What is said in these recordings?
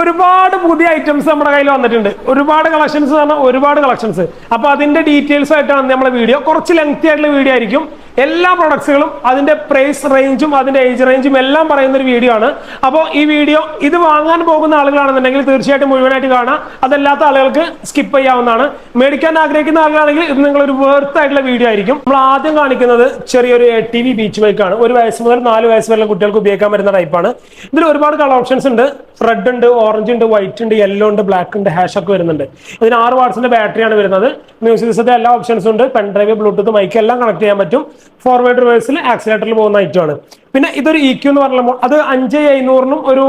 ഒരുപാട് പുതിയ ഐറ്റംസ് നമ്മുടെ കയ്യിൽ വന്നിട്ടുണ്ട്. ഒരുപാട് കളക്ഷൻസ് പറഞ്ഞാൽ ഒരുപാട് കളക്ഷൻസ് അപ്പൊ അതിന്റെ ഡീറ്റെയിൽസ് ആയിട്ടാണ് നമ്മുടെ വീഡിയോ കുറച്ച് ലെങ്തി ആയിട്ടുള്ള വീഡിയോ ആയിരിക്കും. എല്ലാ പ്രൊഡക്ട്സുകളും അതിന്റെ പ്രൈസ് റേഞ്ചും അതിന്റെ ഏജ് റേഞ്ചും എല്ലാം പറയുന്ന ഒരു വീഡിയോ ആണ്. അപ്പോൾ ഈ വീഡിയോ ഇത് വാങ്ങാൻ പോകുന്ന ആളുകളാണെന്നുണ്ടെങ്കിൽ തീർച്ചയായിട്ടും മുഴുവനായിട്ട് കാണാം. അതല്ലാത്ത ആളുകൾക്ക് സ്കിപ്പ് ചെയ്യാവുന്നതാണ്. മേടിക്കാൻ ആഗ്രഹിക്കുന്ന ആളുകളാണെങ്കിൽ ഇത് നിങ്ങൾ ഒരു വേർത്ത് ആയിട്ടുള്ള വീഡിയോ ആയിരിക്കും. നമ്മൾ ആദ്യം കാണിക്കുന്നത് ചെറിയൊരു ടി വി ബീച്ച് ബൈക്ക് ആണ്. ഒരു വയസ്സ് മുതൽ നാല് വയസ്സ് വരെ കുട്ടികൾക്ക് ഉപയോഗിക്കാൻ പറ്റുന്ന ടൈപ്പാണ് ഇതിൽ ഒരുപാട് കളർ ഓപ്ഷൻസ് ഉണ്ട്. റെഡ് ഉണ്ട് ഓറഞ്ച് ഉണ്ട് വൈറ്റ് ഉണ്ട് യെല്ലോ ഉണ്ട് ബ്ലാക്ക് ഉണ്ട് ഹാഷ് ഒക്കെ വരുന്നുണ്ട്. ഇതിന് ആറ് വാട്സിന്റെ ബാറ്ററിയാണ് വരുന്നത്. മ്യൂസിക് എല്ലാ ഓപ്ഷൻസും ഉണ്ട്. പെൻഡ്രൈവ് ബ്ലൂടൂത്ത് മൈക്ക് എല്ലാം കണക്ട് ചെയ്യാൻ പറ്റും. ഫോർവേഡ് റിവേഴ്സിൽ ആക്സിലേറ്ററിൽ പോകുന്ന ഐറ്റമാണ് പിന്നെ ഇതൊരു ഇക്യു ക്യൂ എന്ന് പറഞ്ഞ അത് അഞ്ച് എഴുന്നൂറിനും ഒരു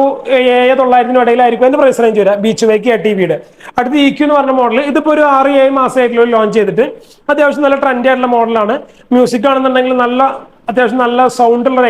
ഏഴ് തൊള്ളായിരത്തിനും ഇടയിലായിരിക്കും അതിന്റെ പ്രൈസ് റേഞ്ച് വരിക ബീച്ച് ബൈക്ക് ആ ടി വിയുടെ അടുത്ത് ഇക്യു ക്യൂ എന്ന് പറഞ്ഞ മോഡൽ ഇതിപ്പോ ഒരു ആറ് ഏഴ് മാസമായിട്ടുള്ള ലോഞ്ച് ചെയ്തിട്ട് അത്യാവശ്യം നല്ല ട്രെൻഡ് ആയിട്ടുള്ള മോഡലാണ് മ്യൂസിക് ആണെന്നുണ്ടെങ്കിൽ നല്ല അത്യാവശ്യം നല്ല സൗണ്ട് ഉള്ള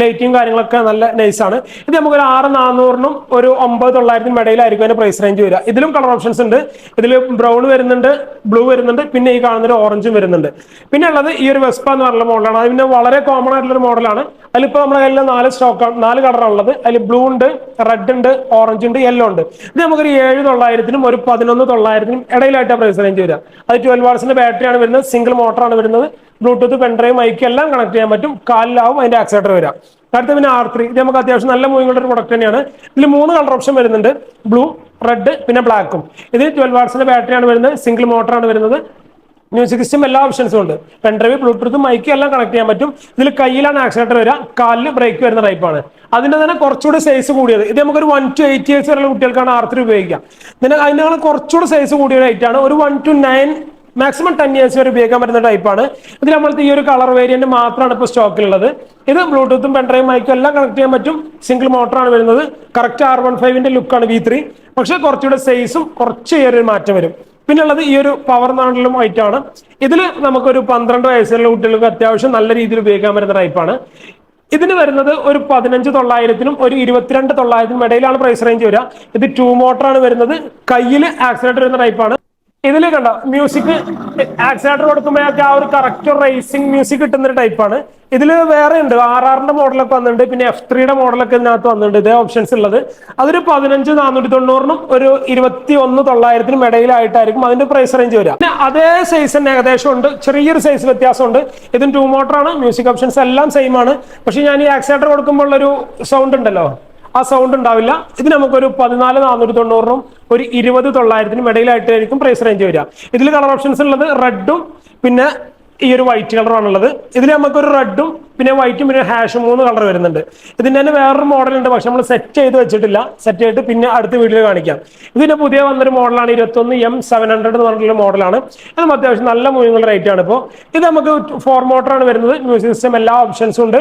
ലൈറ്റും കാര്യങ്ങളൊക്കെ നല്ല നൈസ് ആണ്. ഇത് നമുക്ക് ഒരു ആറ് നാനൂറിനും ഒരു ഒമ്പത് തൊള്ളായിരത്തിനും ഇടയിലായിരിക്കും അതിന്റെ പ്രൈസ് റേഞ്ച് വരിക. ഇതിലും കളർ ഓപ്ഷൻസ് ഉണ്ട്. ഇതിൽ ബ്രൗൺ വരുന്നുണ്ട് ബ്ലൂ വരുന്നുണ്ട് പിന്നെ ഈ കാണുന്ന ഓറഞ്ചും വരുന്നുണ്ട്. പിന്നെ ഉള്ളത് ഈ ഒരു വെസ്പ എന്ന് പറഞ്ഞ മോഡലാണ് അത് പിന്നെ വളരെ കോമൺ ആയിട്ടുള്ള ഒരു മോഡലാണ് അതിലിപ്പോ നമ്മുടെ കയ്യിൽ നാല് സ്റ്റോക്കാണ് നാല് കളറാണ് ഉള്ളത്. അതിൽ ബ്ലൂ ഉണ്ട് റെഡ് ഉണ്ട് ഓറഞ്ച് ഉണ്ട് യെല്ലോ ഉണ്ട്. ഇത് നമുക്കൊരു ഏഴ് തൊള്ളായിരത്തിനും ഒരു പതിനൊന്ന് തൊള്ളായിരത്തിനും ഇടയിലായിട്ട് പ്രൈസ് റേഞ്ച് വരിക. അത് ട്വൽവ് വാട്സിന്റെ ബാറ്ററിയാണ് വരുന്നത് സിംഗിൾ മോട്ടറാണ് വരുന്നത്. ബ്ലൂടൂത്ത് പെൻഡ്രൈവ് മൈക്ക് എല്ലാം കണക്ട് ചെയ്യാൻ പറ്റും. കാലിലാവും അതിന്റെ ആക്സിലേറ്റർ വരാം അടുത്ത പിന്നെ ആർ ത്രീ ഇത് നമുക്ക് അത്യാവശ്യം നല്ല മൂവിങ്ങളുടെ ഒരു പ്രൊഡക്റ്റ് തന്നെയാണ്. ഇതിൽ മൂന്ന് കളർ ഓപ്ഷൻ വരുന്നുണ്ട്. ബ്ലൂ റെഡ് പിന്നെ ബ്ലാക്കും ഇത് ട്വൽവ് വാട്സിന്റെ ബാറ്ററിയാണ് വരുന്നത്. സിംഗിൾ മോട്ടറാണ് വരുന്നത്. മ്യൂസിക് സിസ്റ്റം എല്ലാ ഓപ്ഷൻസും ഉണ്ട്. പെൻഡ്രൈവ് ബ്ലൂടൂത്ത് മൈക്ക് എല്ലാം കണക്ട് ചെയ്യാൻ പറ്റും. ഇതിൽ കയ്യിലാണ് ആക്സിലേറ്റർ വരിക. കാലിൽ ബ്രേക്ക് വരുന്ന ടൈപ്പാണ് അതിന്റെ തന്നെ കുറച്ചുകൂടി സൈസ് കൂടിയത്. ഇത് നമുക്കൊരു വൺ ടു എയ്റ്റ് ഇയേഴ്സ് വരെയുള്ള കുട്ടികൾക്കാണ് ആർ ത്രീ ഉപയോഗിക്കാം പിന്നെ അതിനേക്കാൾ കുറച്ചുകൂടി സൈസ് കൂടിയ ഒരു ഐറ്റാണ് ഒരു one two nine maximum ten years വരെ ഉപയോഗിക്കാൻ പറ്റുന്ന ടൈപ്പാണ് ഇതിൽ നമ്മൾക്ക് ഈ ഒരു കളർ വേരിയന്റ് മാത്രമാണ് ഇപ്പോൾ സ്റ്റോക്കിലുള്ളത് ഇത് ബ്ലൂടൂത്തും പെൻഡ്രൈവും മൈക്കും എല്ലാം കണക്ട് ചെയ്യാൻ പറ്റും. സിംഗിൾ മോട്ടറാണ് വരുന്നത്. കറക്റ്റ് ആർ വൺ ഫൈവിന്റെ ലുക്കാണ് വി ത്രീ പക്ഷേ കുറച്ചുകൂടെ സൈസും കുറച്ച് ചെറിയൊരു മാറ്റം വരും. പിന്നെ ഉള്ളത് ഈ ഒരു പവർ നാണ്ടിലും ആണ്. ഇതിൽ നമുക്കൊരു പന്ത്രണ്ട് വയസ്സുള്ള കുട്ടികൾക്ക് അത്യാവശ്യം നല്ല രീതിയിൽ ഉപയോഗിക്കാൻ പറ്റുന്ന ടൈപ്പാണ് ഇതിന് വരുന്നത് ഒരു പതിനഞ്ച് തൊള്ളായിരത്തിനും ഒരു ഇരുപത്തിരണ്ട് തൊള്ളായിരത്തിനും ഇടയിലാണ് പ്രൈസ് റേഞ്ച് വരിക. ഇത് ടൂ മോട്ടറാണ് വരുന്നത്. കയ്യിൽ ആക്സിലേറ്റർ വരുന്ന ടൈപ്പാണ് ഇതിൽ കണ്ട മ്യൂസിക് ആക്സിലേറ്റർ കൊടുക്കുമ്പോഴൊക്കെ ആ ഒരു കറക്റ്റ് റേസിംഗ് മ്യൂസിക് കിട്ടുന്ന ഒരു ടൈപ്പാണ് ഇതിൽ വേറെ ഉണ്ട് ആർ ആറിന്റെ മോഡലൊക്കെ വന്നിട്ടുണ്ട് പിന്നെ എഫ് ത്രീയുടെ മോഡലൊക്കെ ഇതിനകത്ത് വന്നിട്ടുണ്ട് ഇതേ ഓപ്ഷൻസ് ഉള്ളത്. അതൊരു പതിനഞ്ച് നാനൂറ്റി തൊണ്ണൂറിനും ഒരു ഇരുപത്തി ഒന്ന് തൊള്ളായിരത്തിനും ഇടയിലായിട്ടായിരിക്കും അതിന്റെ പ്രൈസ് റേഞ്ച് വരിക. പിന്നെ അതേ സൈസ് തന്നെ ഏകദേശം ഉണ്ട് ചെറിയൊരു സൈസ് വ്യത്യാസമുണ്ട്. ഇതും ടൂ മോട്ടറാണ് മ്യൂസിക് ഓപ്ഷൻസ് എല്ലാം സെയിം ആണ്. പക്ഷെ ഞാൻ ഈ ആക്സിലേറ്റർ കൊടുക്കുമ്പോൾ ഉള്ളൊരു സൗണ്ട് ഉണ്ടല്ലോ ആ സൗണ്ട് ഉണ്ടാവില്ല. ഇത് നമുക്കൊരു പതിനാല് നാനൂറ്റി തൊണ്ണൂറിനും ഒരു ഇരുപത് തൊള്ളായിരത്തിനും ഇടയിലായിട്ടായിരിക്കും പ്രൈസ് റേഞ്ച് വരിക. ഇതിൽ കളർ ഓപ്ഷൻസ് ഉള്ളത് റെഡും പിന്നെ ഈ ഒരു വൈറ്റ് കളറാണ് ഉള്ളത് ഇതിൽ നമുക്കൊരു റെഡും പിന്നെ വൈറ്റും പിന്നെ ഹാഷും മൂന്ന് കളർ വരുന്നുണ്ട്. ഇതിന്റെ തന്നെ വേറൊരു ഉണ്ട് പക്ഷെ നമ്മൾ സെറ്റ് ചെയ്ത് വെച്ചിട്ടില്ല. സെറ്റ് ചെയ്തിട്ട് പിന്നെ അടുത്ത വീഡിയോ കാണിക്കാം. ഇതിന്റെ പുതിയ വന്നൊരു മോഡലാണ് ഇരുപത്തൊന്ന് എം സെവൻ ഹൺഡ്രഡ് എന്ന് പറഞ്ഞിട്ടുള്ള മോഡലാണ് അതും അത്യാവശ്യം നല്ല മൂവിങ്ങുള്ള റേറ്റ് ആണ് ഇപ്പോൾ ഇത് നമുക്ക് ഫോർ മോട്ടറാണ് വരുന്നത്. മ്യൂസിക് സിസ്റ്റം എല്ലാ ഓപ്ഷൻസും ഉണ്ട്.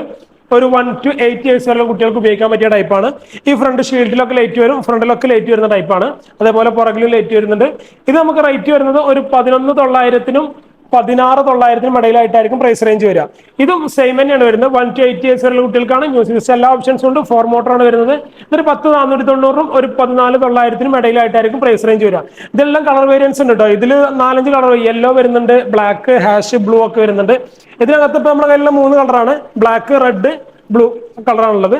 ഒരു വൺ ടു എയ്റ്റ് ഇയേഴ്സ് വരെയുള്ള കുട്ടികൾക്ക് ഉപയോഗിക്കാൻ പറ്റിയ ടൈപ്പാണ് ഈ ഫ്രണ്ട് ഷീൽഡിലൊക്കെ ലൈറ്റ് വരും ഫ്രണ്ടിലൊക്കെ ലൈറ്റ് വരുന്ന ടൈപ്പാണ് അതേപോലെ പുറകിലും ലൈറ്റ് വരുന്നുണ്ട്. ഇത് നമുക്ക് റേറ്റ് വരുന്നത് ഒരു പതിനൊന്ന് തൊള്ളായിരത്തിനും പതിനാറ് തൊള്ളായിരത്തിനും ഇടയിലായിട്ടായിരിക്കും പ്രൈസ് റേഞ്ച് വരിക. ഇതും സെയിം തന്നെയാണ് വരുന്നത്. വൺ ടു എയ്റ്റ് ഇയേഴ്സ് വരെയുള്ള കുട്ടികൾക്കാണ് മ്യൂസിക് എല്ലാ ഓപ്ഷൻസും ഉണ്ട്. ഫോർ മോട്ടറാണ് വരുന്നത്. ഇതൊരു പത്ത് നാനൂറ്റി തൊണ്ണൂറും ഒരു പതിനാല് തൊള്ളായിരത്തിനും ഇടയിലായിട്ടായിരിക്കും പ്രൈസ് റേഞ്ച് വരിക. ഇതെല്ലാം കളർ വേരിയൻസ് ഉണ്ട് കേട്ടോ ഇതിൽ നാലഞ്ച് കളർ യെല്ലോ വരുന്നുണ്ട് ബ്ലാക്ക് ഹാഷ് ബ്ലൂ ഒക്കെ വരുന്നുണ്ട്. ഇതിനകത്ത് ഇപ്പൊ നമ്മുടെ കയ്യിലുള്ള മൂന്ന് കളറാണ് ബ്ലാക്ക് റെഡ് ബ്ലൂ കളറാണുള്ളത്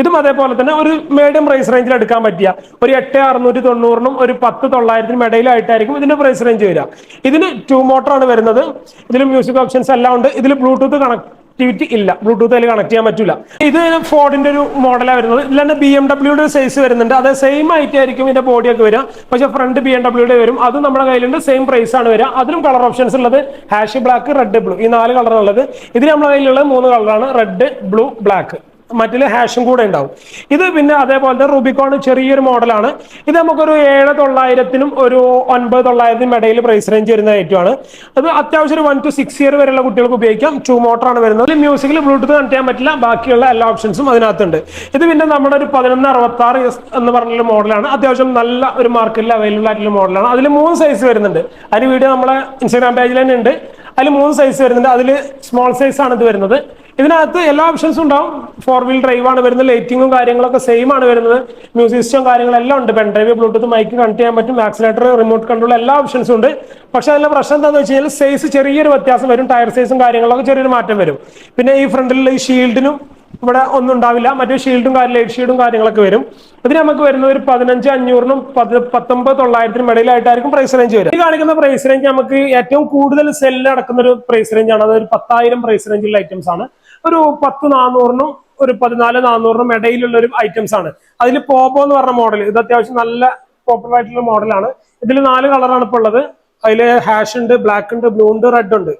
ഇതും അതേപോലെ തന്നെ ഒരു മീഡിയം പ്രൈസ് റേഞ്ചിൽ എടുക്കാൻ പറ്റിയ ഒരു എട്ട് അറുന്നൂറ്റി തൊണ്ണൂറിനും ഒരു പത്ത് തൊള്ളായിരത്തിനും ഇടയിലായിട്ടായിരിക്കും ഇതിന്റെ പ്രൈസ് റേഞ്ച് വരിക. ഇതിന് ടു മോട്ടറാണ് വരുന്നത്. ഇതിൽ മ്യൂസിക് ഓപ്ഷൻസ് എല്ലാം ഉണ്ട്. ഇതിൽ ബ്ലൂടൂത്ത് കണക്ടിവിറ്റി ഇല്ല. ബ്ലൂടൂത്ത് അതിൽ കണക്ട് ചെയ്യാൻ പറ്റില്ല ഇത് ഫോർഡിന്റെ ഒരു മോഡലാണ് വരുന്നത്. ഇതിൽ തന്നെ ബി എം ഡബ്ല്യൂടെ സൈസ് വരുന്നുണ്ട്. അത് സെയിം ആയിട്ട് ആയിരിക്കും ഇതിന്റെ ബോഡിയൊക്കെ വരിക. പക്ഷേ ഫ്രണ്ട് ബി എം ഡബ്ല്യൂടെ വരും. അതും നമ്മുടെ കയ്യിലുണ്ട്. സെയിം പ്രൈസ് ആണ് വരിക. അതിലും കളർ ഓപ്ഷൻസ് ഉള്ളത് ഹാഷ് ബ്ലാക്ക് റെഡ് ബ്ലൂ ഈ നാല് കളറാണ് ഉള്ളത്. ഇതിന് നമ്മുടെ കയ്യിലുള്ള മൂന്ന് കളറാണ് റെഡ് ബ്ലൂ ബ്ലാക്ക് മറ്റിൽ ഹാഷും കൂടെ ഉണ്ടാവും. ഇത് പിന്നെ അതേപോലത്തെ റൂബിക്കോൺ ചെറിയൊരു മോഡലാണ് ഇത് നമുക്കൊരു ഏഴ് തൊള്ളായിരത്തിനും ഒരു ഒൻപത് തൊള്ളായിരത്തിനും ഇടയിൽ പ്രൈസ് റേഞ്ച് വരുന്ന ഐറ്റമാണ് അത് അത്യാവശ്യം ഒരു വൺ ടു സിക്സ് ഇയർ വരെയുള്ള കുട്ടികൾക്ക് ഉപയോഗിക്കാം. ടു മോട്ടറാണ് വരുന്നത്. മ്യൂസിക്കിൽ ബ്ലൂടൂത്ത് കണക്ട് ചെയ്യാൻ പറ്റില്ല. ബാക്കിയുള്ള എല്ലാ ഓപ്ഷൻസും അതിനകത്തുണ്ട്. ഇത് പിന്നെ നമ്മുടെ ഒരു പതിനൊന്ന് അറുപത്തി ആറ് എന്ന് പറഞ്ഞൊരു മോഡലാണ് അത്യാവശ്യം നല്ല ഒരു മാർക്കറ്റിൽ അവൈലബിൾ ആയിട്ടുള്ള മോഡലാണ് അതിൽ മൂന്ന് സൈസ് വരുന്നുണ്ട്. അതിന് വീഡിയോ നമ്മളെ ഇൻസ്റ്റാഗ്രാം പേജിൽ തന്നെ ഉണ്ട്. അതിൽ മൂന്ന് സൈസ് വരുന്നുണ്ട്. അതിൽ സ്മോൾ സൈസ് ആണ് ഇത് വരുന്നത്. ഇതിനകത്ത് എല്ലാ ഓപ്ഷൻസും ഉണ്ടാവും. ഫോർ വീൽ ഡ്രൈവ് ആണ് വരുന്നത് ലൈറ്റിങ്ങും കാര്യങ്ങളൊക്കെ സെയിം ആണ് വരുന്നത്. മ്യൂസിക് സിസ്റ്റം കാര്യങ്ങളെല്ലാം ഉണ്ട്. Pen drive bluetooth mic connect ചെയ്യാൻ പറ്റും. ആക്സിലേറ്റർ റിമോട്ട് കൺട്രോൾ എല്ലാ ഓപ്ഷൻസും ഉണ്ട്. പക്ഷെ അതിലെ പ്രശ്നം എന്താണെന്ന് വെച്ച് കഴിഞ്ഞാൽ സൈസ് ചെറിയൊരു വ്യത്യാസം വരും. ടയർ സൈസും കാര്യങ്ങളൊക്കെ ചെറിയൊരു മാറ്റം വരും. പിന്നെ ഈ ഫ്രണ്ടിലുള്ള ഈ ഷീൽഡിനും ഇവിടെ ഒന്നും ഉണ്ടാവില്ല. മറ്റേ ഷീൽഡും ലൈറ്റ് ഷീൽഡും കാര്യങ്ങളൊക്കെ വരും. ഇതിന് നമുക്ക് വരുന്നത് ഒരു പതിനഞ്ച് അഞ്ഞൂറിനും പത് പത്തൊമ്പത് തൊള്ളായിരത്തിനും ഇടയിലായിട്ടായിരിക്കും പ്രൈസ് റേഞ്ച് വരും ഈ കാണിക്കുന്ന പ്രൈസ് റേഞ്ച് നമുക്ക് ഏറ്റവും കൂടുതൽ സെല്ല് നടക്കുന്ന ഒരു പ്രൈസ് റേഞ്ച് ആണ്. അതൊരു പത്തായിരം പ്രൈസ് റേഞ്ചിലുള്ള ഐറ്റംസ് ആണ്. ഒരു പത്ത് നാനൂറിനും ഒരു പതിനാല് നാനൂറിനും ഇടയിലുള്ള ഒരു ഐറ്റംസ് ആണ്. അതിൽ പോപ്പോ എന്ന് പറഞ്ഞ മോഡൽ ഇത് അത്യാവശ്യം നല്ല പോപ്പുലർ ആയിട്ടുള്ള മോഡലാണ് ഇതിൽ നാല് കളറാണ് ഇപ്പോൾ ഉള്ളത്. അതിൽ ഹാഷ് ഉണ്ട് ബ്ലാക്ക് ഉണ്ട് ബ്ലൂ ഉണ്ട് റെഡ് ഉണ്ട്.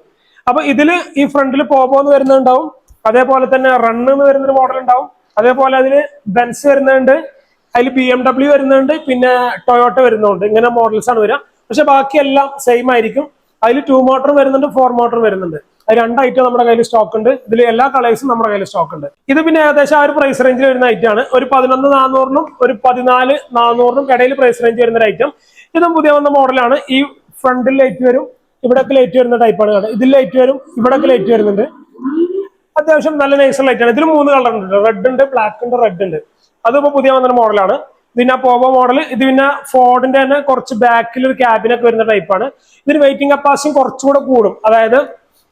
അപ്പൊ ഇതിൽ ഈ ഫ്രണ്ടിൽ പോപ്പോ എന്ന് വരുന്നുണ്ടാവും. അതേപോലെ തന്നെ റണ്ണ് എന്ന് വരുന്നൊരു മോഡൽ ഉണ്ടാവും. അതേപോലെ അതിൽ ബെൻസ് വരുന്നുണ്ട്. അതിൽ ബി എം ഡബ്ല്യു വരുന്നുണ്ട്. പിന്നെ ടൊയോട്ട വരുന്നുണ്ട്. ഇങ്ങനെ മോഡൽസ് ആണ് വരിക. പക്ഷെ ബാക്കിയെല്ലാം സെയിം ആയിരിക്കും. അതിൽ ടു മോട്ടറും വരുന്നുണ്ട് ഫോർ മോട്ടറും വരുന്നുണ്ട്. അത് രണ്ട് ഐറ്റം നമ്മുടെ കയ്യിൽ സ്റ്റോക്ക് ഉണ്ട്. ഇതിൽ എല്ലാ കളേഴ്സും നമ്മുടെ കയ്യിൽ സ്റ്റോക്ക് ഉണ്ട്. ഇത് പിന്നെ ഏകദേശം ആ ഒരു പ്രൈസ് റേഞ്ചിൽ വരുന്ന ഐറ്റം ആണ്. ഒരു പതിനൊന്ന് നാനൂറിനും ഒരു പതിനാല് നാനൂറിനും ഇടയിൽ പ്രൈസ് റേഞ്ച് വരുന്ന ഒരു ഐറ്റം ഇതും പുതിയ വന്ന മോഡലാണ് ഈ ഫ്രണ്ടിൽ ലൈറ്റ് വരും ഇവിടൊക്കെ ലൈറ്റ് വരുന്ന ടൈപ്പാണ് കാണുന്നത് ഇതിൽ ലൈറ്റ് വരും ഇവിടൊക്കെ ലൈറ്റ് വരുന്നുണ്ട്. അത്യാവശ്യം നല്ല നൈസ് ലൈറ്റ് ആണ്. ഇതിൽ മൂന്ന് കളർ ഉണ്ട് റെഡ് ഉണ്ട് ബ്ലാക്ക് ഉണ്ട് റെഡ് ഉണ്ട്. അതിപ്പോ പുതിയ വന്ന മോഡലാണ് പിന്നെ പോവോ മോഡൽ ഇത് പിന്നെ ഫോർഡിന്റെ തന്നെ കുറച്ച് ബാക്കിൽ ഒരു ക്യാബിനൊക്കെ വരുന്ന ടൈപ്പാണ് ഇതിന് വെയിറ്റിംഗ് കപ്പാസിറ്റി കുറച്ചുകൂടെ കൂടും. അതായത്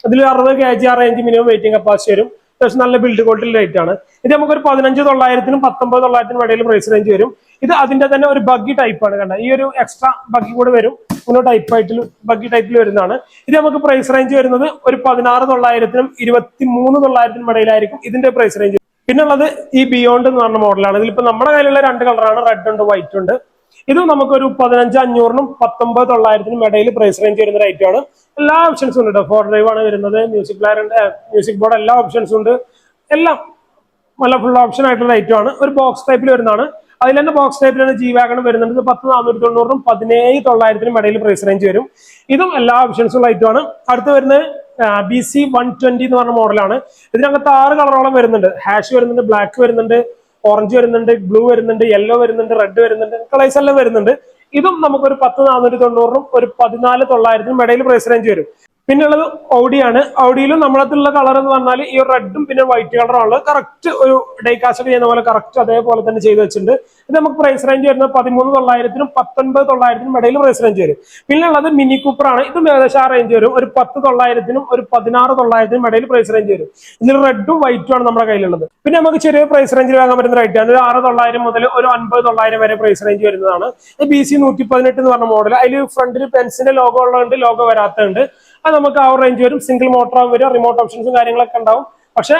ഇതിൽ അറുപത് കെ ജി ആ റേഞ്ച് മിനിമം വെയിറ്റിംഗ് കപ്പാസിറ്റി വരും. അത്യാവശ്യം നല്ല ബിൽഡ് ക്വാളിറ്റി ലൈറ്റ് ആണ്. ഇത് നമുക്കൊരു പതിനഞ്ച് തൊള്ളായിരത്തിനും പത്തൊമ്പത് തൊള്ളായിരത്തിനും ഇടയിൽ പ്രൈസ് റേഞ്ച് വരും. ഇത് അതിന്റെ തന്നെ ഒരു ബഗ്ഗി ടൈപ്പാണ് കണ്ട? ഈ ഒരു എക്സ്ട്രാ ബഗ്ഗി കൂടെ വരും. ഇങ്ങനെ ടൈപ്പ് ആയിട്ട് ബഗ്ഗി ടൈപ്പിൽ വരുന്നതാണ്. ഇത് നമുക്ക് പ്രൈസ് റേഞ്ച് വരുന്നത് ഒരു പതിനാറ് തൊള്ളായിരത്തിനും ഇരുപത്തി മൂന്ന് തൊള്ളായിരത്തിനും ഇടയിലായിരിക്കും ഇതിന്റെ പ്രൈസ് റേഞ്ച് പിന്നെ ഉള്ളത് ഈ ബിയോണ്ട് എന്ന് പറഞ്ഞ മോഡലാണ് ഇതിലിപ്പോ നമ്മുടെ കയ്യിലുള്ള രണ്ട് കളറാണ് റെഡ് ഉണ്ട് വൈറ്റ് ഉണ്ട്. ഇത് നമുക്കൊരു പതിനഞ്ച് അഞ്ഞൂറിനും പത്തൊമ്പത് തൊള്ളായിരത്തിനും ഇടയിൽ പ്രൈസ് റേഞ്ച് വരുന്ന റേറ്റ് ആണ്. എല്ലാ ഓപ്ഷൻസും ഉണ്ട് ഫോർ ഡ്രൈവ് ആണ് വരുന്നത് മ്യൂസിക് പ്ലെയർ ഉണ്ട് മ്യൂസിക് ബോർഡ് എല്ലാ ഓപ്ഷൻസും ഉണ്ട്. എല്ലാം നല്ല ഫുൾ ഓപ്ഷൻ ആയിട്ടുള്ള റേറ്റ് ആണ്. ഒരു ബോക്സ് ടൈപ്പിൽ വരുന്നതാണ്. അതിൽ തന്നെ ബോക്സ് ടൈപ്പിലാണ് ജി വാഗൺ വരുന്നുണ്ട്. ഇത് പത്ത് നാനൂറ്റി തൊണ്ണൂറിനും പതിനേഴ് തൊള്ളായിരത്തിനും ഇടയിൽ പ്രൈസ് റേഞ്ച് വരും. ഇതും എല്ലാ ഓപ്ഷൻസും ഉള്ള ഐറ്റം ആണ്. അടുത്ത് വരുന്നത് ബി സി വൺ ട്വന്റി എന്ന് പറഞ്ഞ മോഡലാണ്. ഇതിനകത്ത് ആറ് കളറോളം വരുന്നുണ്ട്. ഹാഷ് വരുന്നുണ്ട് ബ്ലാക്ക് വരുന്നുണ്ട് ഓറഞ്ച് വരുന്നുണ്ട് ബ്ലൂ വരുന്നുണ്ട് യെല്ലോ വരുന്നുണ്ട് റെഡ് വരുന്നുണ്ട് കളേഴ്സ് എല്ലാം വരുന്നുണ്ട്. ഇതും നമുക്കൊരു പത്ത് നാനൂറ്റി തൊണ്ണൂറിനും ഒരു പതിനാല് തൊള്ളായിരത്തിനും ഇടയിൽ പ്രൈസ് റേഞ്ച് വരും. പിന്നെ ഉള്ളത് ഔഡിയാണ് ഔഡിയിലും നമ്മളത്തിലുള്ള കളർ എന്ന് പറഞ്ഞാൽ ഈ റെഡും പിന്നെ വൈറ്റ് കളറും കറക്റ്റ് ഒരു ഡൈകാസ്റ്റ് ചെയ്യുന്ന പോലെ കറക്റ്റ് അതേപോലെ തന്നെ ചെയ്ത് വെച്ചിട്ടുണ്ട്. ഇത് നമുക്ക് പ്രൈസ് റേഞ്ച് വരുന്നത് പതിമൂന്ന് തൊള്ളായിരത്തിനും പത്തൊൻപത് തൊള്ളായിരത്തിനും ഇടയിൽ പ്രൈസ് റേഞ്ച് വരും. പിന്നെയുള്ളത് മിനി കൂപ്പർ ആണ്. ഇതും ഏകദേശം ആ റേഞ്ച് വരും. ഒരു പത്ത് തൊള്ളായിരത്തിനും ഒരു പതിനാറ് തൊള്ളായിരത്തിനും ഇടയിൽ പ്രൈസ് റേഞ്ച് വരും. ഇതിൽ റെഡും വൈറ്റും ആണ് നമ്മുടെ കയ്യിലുള്ളത്. പിന്നെ നമുക്ക് ചെറിയ പ്രൈസ് റേഞ്ചിൽ വാങ്ങാൻ പറ്റുന്ന റേറ്റ് ആണ്. ഒരു ആറ് തൊള്ളായിരം മുതൽ ഒരു അൻപത് തൊള്ളായിരം വരെ പ്രൈസ് റേഞ്ച് വരുന്നതാണ്. ബി സി നൂറ്റി പതിനെട്ട് എന്ന് പറഞ്ഞ മോഡൽ അതിൽ ഫ്രണ്ടിൽ പെൻസിന്റെ ലോഗോ ഉള്ളതുണ്ട് ലോഗോ വരാത്തതുണ്ട്. അത് നമുക്ക് ആ റേഞ്ച് വരും. സിംഗിൾ മോട്ടർ വരും റിമോട്ട് ഓപ്ഷൻസും കാര്യങ്ങളൊക്കെ ഉണ്ടാവും. പക്ഷെ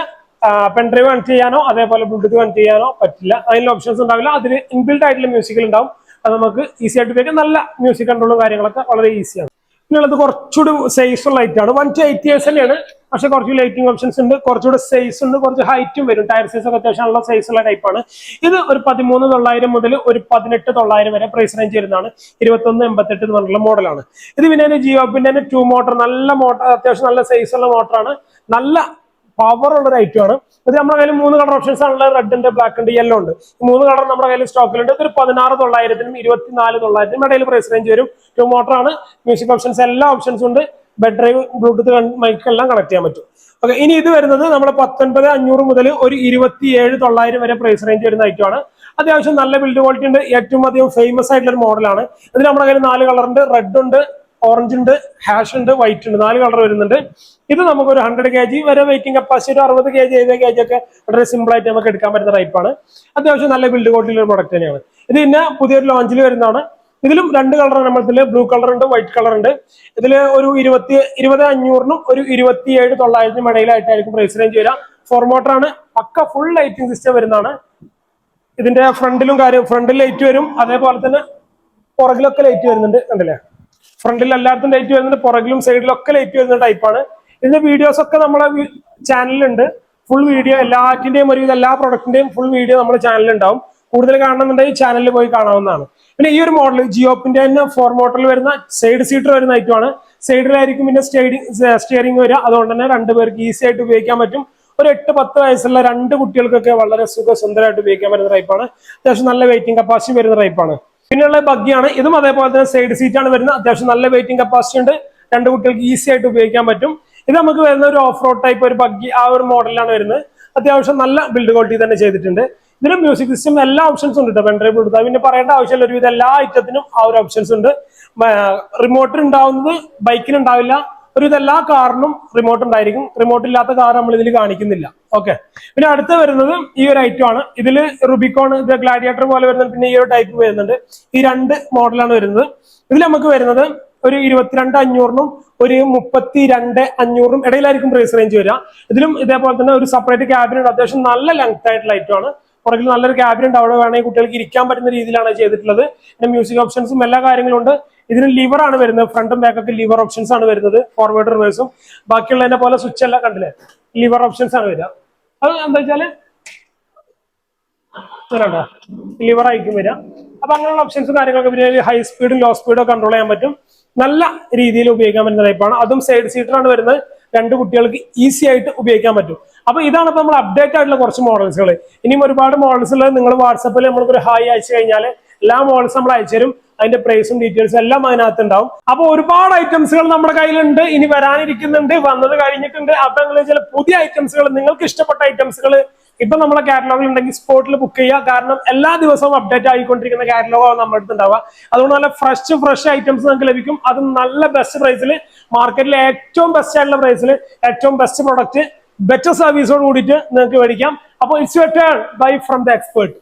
പെൻഡ്രൈവ് കണക്ട് ചെയ്യാനോ അതേപോലെ ബ്ലൂടൂത്ത് കണക്ട് ചെയ്യാനോ പറ്റില്ല. അതിനുള്ള ഓപ്ഷൻസ് ഉണ്ടാവില്ല. അതിന് ഇൻബിൽഡ് ആയിട്ടുള്ള മ്യൂസിക്കൽ ഉണ്ടാവും. അത് നമുക്ക് ഈസി ആയിട്ട് ഉപയോഗിക്കാം. നല്ല മ്യൂസിക് കൺട്രോളും കാര്യങ്ങളൊക്കെ വളരെ ഈസിയാണ് പിന്നുള്ളത് കുറച്ചുകൂടി സൈസ് ഉള്ള ലൈറ്റ് ആണ്. വൺ ടു എയ്റ്റ് ഇയേഴ്സ് തന്നെയാണ്. പക്ഷെ കുറച്ച് ലൈറ്റിംഗ് ഓപ്ഷൻസ് ഉണ്ട് കുറച്ചുകൂടെ സൈസ് ഉണ്ട് കുറച്ച് ഹൈറ്റും വരും. ടയർ സൈസ് ഒക്കെ അത്യാവശ്യം നല്ല സൈസ് ഉള്ള ടൈപ്പാണ് ഇത് ഒരു പതിമൂന്ന് തൊള്ളായിരം മുതൽ ഒരു പതിനെട്ട് തൊള്ളായിരം വരെ പ്രൈസ് റേഞ്ച് വരുന്നതാണ്. ഇരുപത്തൊന്ന് എൺപത്തെട്ട് എന്ന് പറഞ്ഞിട്ടുള്ള മോഡലാണ് ഇത് പിന്നെ ജിയോപ്പിന്റെ തന്നെ ടു മോട്ടർ നല്ല മോട്ടർ അത്യാവശ്യം നല്ല സൈസ് ഉള്ള മോട്ടറാണ് നല്ല പവർ ഉള്ള ഒരു ഐറ്റം ആണ്. ഇത് നമ്മുടെ കയ്യിൽ മൂന്ന് കളർ ഓപ്ഷൻസ് ആണുള്ളത് റെഡ് ഉണ്ട് ബ്ലാക്ക് ഉണ്ട് യെല്ലോ ഉണ്ട്. മൂന്ന് കളർ നമ്മുടെ കയ്യിൽ സ്റ്റോക്കിലുണ്ട് ഇതൊരു പതിനാറ് തൊള്ളായിരത്തിനും ഇരുപത്തിനാല് തൊള്ളായിരത്തിനും ഇടയിൽ പ്രൈസ് റേഞ്ച് വരും. ടു മോട്ടർ ആണ്. മ്യൂസിക് ഓപ്ഷൻസ് എല്ലാ ഓപ്ഷൻസും ഉണ്ട്. ബെഡ് ഡ്രൈവ് ബ്ലൂടൂത്ത് മൈക്ക് എല്ലാം കണക്ട് ചെയ്യാൻ പറ്റും. ഓക്കെ ഇനി ഇത് വരുന്നത് നമ്മുടെ പത്തൊൻപത് അഞ്ഞൂറ് മുതൽ ഒരു ഇരുപത്തിയേഴ് തൊള്ളായിരം വരെ പ്രൈസ് റേഞ്ച് വരുന്ന ഐറ്റമാണ് അത്യാവശ്യം നല്ല ബിൽഡ് ക്വാളിറ്റി ഉണ്ട്. ഏറ്റവും അധികം ഫേമസ് ആയിട്ടുള്ള ഒരു മോഡലാണ് ഇതിൽ നമ്മുടെ കയ്യിൽ നാല് കളറുണ്ട് റെഡ് ഉണ്ട് ഓറഞ്ച് ഉണ്ട് ഹാഷ് ഉണ്ട് വൈറ്റ് ഉണ്ട് നാല് കളർ വരുന്നുണ്ട്. ഇത് നമുക്ക് ഒരു ഹൺഡ്രഡ് കെ ജി വരെ വെയിറ്റിംഗ് കപ്പാസിറ്റി ഒരു അറുപത് കെ ജി എഴുപത് കെ ജി ഒക്കെ വളരെ സിമ്പിൾ ആയിട്ട് നമുക്ക് എടുക്കാൻ പറ്റുന്ന ടൈപ്പാണ് അത്യാവശ്യം നല്ല ബിൽഡ് ക്വാളിറ്റിയുള്ള ഒരു പ്രൊഡക്റ്റ് തന്നെയാണ്. ഇത് പിന്നെ പുതിയൊരു ലോഞ്ചിൽ വരുന്നതാണ്. ഇതിലും രണ്ട് കളർ നമ്മളത്തിൽ ബ്ലൂ കളർ ഉണ്ട് വൈറ്റ് കളർ ഉണ്ട്. ഇതിൽ ഒരു ഇരുപത്തി ഇരുപത് അഞ്ഞൂറിനും ഒരു ഇരുപത്തിയേഴ് തൊള്ളായിരത്തിനും ഇടയിലായിട്ടായിരിക്കും പ്രൈസ് റേഞ്ച് വരിക. ഫോർ മോട്ടറാണ് പക്ക ഫുൾ ലൈറ്റിംഗ് സിസ്റ്റം വരുന്നതാണ്. ഇതിന്റെ ഫ്രണ്ടിലും കാര്യം ഫ്രണ്ടിൽ ലൈറ്റ് വരും. അതേപോലെ തന്നെ പുറകിലൊക്കെ ലൈറ്റ് വരുന്നുണ്ട്. കണ്ടില്ലേ? ഫ്രണ്ടിൽ എല്ലായിടത്തും ലൈറ്റ് വരുന്നുണ്ട് പുറകിലും സൈഡിലൊക്കെ ലൈറ്റ് വരുന്ന ടൈപ്പാണ് ഇതിന്റെ വീഡിയോസ് ഒക്കെ നമ്മുടെ ചാനലിലുണ്ട് ഫുൾ വീഡിയോ എല്ലാറ്റിന്റെയും ഒരു എല്ലാ പ്രൊഡക്റ്റിന്റെയും ഫുൾ വീഡിയോ നമ്മുടെ ചാനലിൽ ഉണ്ടാവും. കൂടുതൽ കാണണമെന്നുണ്ടെങ്കിൽ ചാനലിൽ പോയി കാണാവുന്നതാണ്. പിന്നെ ഈ ഒരു മോഡൽ ജിയോപ്പിന്റെ തന്നെ ഫോർ മോട്ടറിൽ വരുന്ന സൈഡ് സീറ്റർ വരുന്ന ഐറ്റമാണ് സൈഡിലായിരിക്കും പിന്നെ സ്റ്റേഡിങ് സ്റ്റിയറിംഗ് വരിക. അതുകൊണ്ട് തന്നെ രണ്ടുപേർക്ക് ഈസി ആയിട്ട് ഉപയോഗിക്കാൻ പറ്റും. ഒരു എട്ട് പത്ത് വയസ്സുള്ള രണ്ട് കുട്ടികൾക്കൊക്കെ വളരെ സുഖസുന്ദരമായിട്ട് ഉപയോഗിക്കാൻ പറ്റുന്ന ടൈപ്പാണ് അത്യാവശ്യം നല്ല വെയിറ്റിംഗ് കപ്പാസിറ്റി വരുന്ന ടൈപ്പാണ് പിന്നെയുള്ള ബഗ്ഗിയാണ്. ഇതും അതേപോലെ തന്നെ സൈഡ് സീറ്റാണ് വരുന്നത്. അത്യാവശ്യം നല്ല വെയിറ്റിംഗ് കപ്പാസിറ്റി ഉണ്ട്. രണ്ട് കുട്ടികൾക്ക് ഈസി ആയിട്ട് ഉപയോഗിക്കാൻ പറ്റും. ഇത് നമുക്ക് വരുന്ന ഒരു ഓഫ് റോഡ് ടൈപ്പ് ഒരു ബഗ്ഗി ആ ഒരു മോഡലാണ് വരുന്നത്. അത്യാവശ്യം നല്ല ബിൽഡ് ക്വാളിറ്റി തന്നെ ചെയ്തിട്ടുണ്ട്. ഇതിന് മ്യൂസിക് സിസ്റ്റം എല്ലാ ഓപ്ഷൻസും ഉണ്ട് പെൻ ഡ്രൈവ് കൊടുത്താൽ പിന്നെ പറയേണ്ട ആവശ്യമില്ല. ഒരുവിധം എല്ലാ ഐറ്റത്തിനും ആ ഒരു ഓപ്ഷൻസ് ഉണ്ട്. റിമോട്ടിൽ ഉണ്ടാവുന്നത് ബൈക്കിന് ഉണ്ടാവില്ല. ഒരു ഇതെല്ലാ കാറിനും റിമോട്ട് ഉണ്ടായിരിക്കും. റിമോട്ട് ഇല്ലാത്ത കാർ നമ്മൾ ഇതിൽ കാണിക്കുന്നില്ല. ഓക്കെ പിന്നെ അടുത്ത് വരുന്നത് ഈ ഒരു ഐറ്റം ആണ്. ഇതിൽ റുബിക്കോൺ ഇത് ഗ്ലാഡിയേറ്റർ പോലെ വരുന്നത് പിന്നെ ഈ ഒരു ടൈപ്പ് വരുന്നുണ്ട്. ഈ രണ്ട് മോഡലാണ് വരുന്നത്. ഇതിൽ നമുക്ക് വരുന്നത് ഒരു ഇരുപത്തിരണ്ട് അഞ്ഞൂറിനും ഒരു മുപ്പത്തി രണ്ട് അഞ്ഞൂറിനും ഇടയിലായിരിക്കും പ്രൈസ് റേഞ്ച് വരിക. ഇതിലും ഇതേപോലെ തന്നെ ഒരു സെപ്പറേറ്റ് ക്യാബിനുണ്ട് അത്യാവശ്യം നല്ല ലെങ്ത് ആയിട്ടുള്ള ഐറ്റം ആണ്. പുറകിൽ നല്ലൊരു ക്യാബിൻ ഉണ്ട്. അവിടെ വേണമെങ്കിൽ കുട്ടികൾക്ക് ഇരിക്കാൻ പറ്റുന്ന രീതിയിലാണ് ചെയ്തിട്ടുള്ളത്. പിന്നെ മ്യൂസിക് ഓപ്ഷൻസും എല്ലാ കാര്യങ്ങളും ഉണ്ട്. ഇതിന് ലിവർ ആണ് വരുന്നത്. ഫ്രണ്ടും ബാക്കൊക്കെ ലിവർ ഓപ്ഷൻസ് ആണ് വരുന്നത്. ഫോർവേഡ് റിവേഴ്സും ബാക്കിയുള്ളതിനെ പോലെ സ്വിച്ച് എല്ലാം കണ്ടില്ലേ? ലിവർ ഓപ്ഷൻസ് ആണ് വരിക. അത് എന്താ വെച്ചാൽ ലിവർ ആയിരിക്കും വരിക. അപ്പൊ അങ്ങനെയുള്ള ഓപ്ഷൻസും കാര്യങ്ങളൊക്കെ പിന്നെ ഹൈ സ്പീഡും ലോ സ്പീഡും കൺട്രോൾ ചെയ്യാൻ പറ്റും. നല്ല രീതിയിൽ ഉപയോഗിക്കാൻ പറ്റുന്ന ടൈപ്പാണ് അതും സൈഡ് സീറ്ററാണ് വരുന്നത്. രണ്ട് കുട്ടികൾക്ക് ഈസി ആയിട്ട് ഉപയോഗിക്കാൻ പറ്റും. അപ്പൊ ഇതാണ് ഇപ്പൊ നമ്മൾ അപ്ഡേറ്റ് ആയിട്ടുള്ള കുറച്ച് മോഡൽസുകൾ ഇനിയും ഒരുപാട് മോഡൽസ് ഉള്ളത് നിങ്ങൾ വാട്സപ്പിൽ നമ്മൾക്ക് ഒരു ഹായ് അയച്ചു കഴിഞ്ഞാൽ എല്ലാ മോഡൽസും നമ്മൾ അയച്ചു തരും അതിന്റെ പ്രൈസും ഡീറ്റെയിൽസും എല്ലാം അതിനകത്ത് ഉണ്ടാവും അപ്പൊ ഒരുപാട് ഐറ്റംസുകൾ നമ്മുടെ കയ്യിലുണ്ട്. ഇനി വരാനിരിക്കുന്നുണ്ട്. വന്നത് കഴിഞ്ഞിട്ടുണ്ട്. അപ്പൊ നിങ്ങൾ ചില പുതിയ ഐറ്റംസുകൾ നിങ്ങൾക്ക് ഇഷ്ടപ്പെട്ട ഐറ്റംസുകൾ ഇപ്പൊ നമ്മളെ കാറ്റലോഗിൽ ഉണ്ടെങ്കിൽ സ്പോട്ടിൽ ബുക്ക് ചെയ്യുക. കാരണം എല്ലാ ദിവസവും അപ്ഡേറ്റ് ആയിക്കൊണ്ടിരിക്കുന്ന കാറ്റലോഗാണ് നമ്മുടെ അടുത്ത് ഉണ്ടാവുക. അതുകൊണ്ട് നല്ല ഫ്രഷ് ഫ്രഷ് ഐറ്റംസ് നമുക്ക് ലഭിക്കും. അത് നല്ല ബെസ്റ്റ് പ്രൈസിൽ മാർക്കറ്റിലെ ഏറ്റവും ബെസ്റ്റ് ആയിട്ടുള്ള പ്രൈസിൽ ഏറ്റവും ബെസ്റ്റ് പ്രൊഡക്റ്റ് ബെറ്റർ സർവീസോട് കൂടിയിട്ട് നിങ്ങൾക്ക് മേടിക്കാം. അപ്പോൾ it's turn by from the expert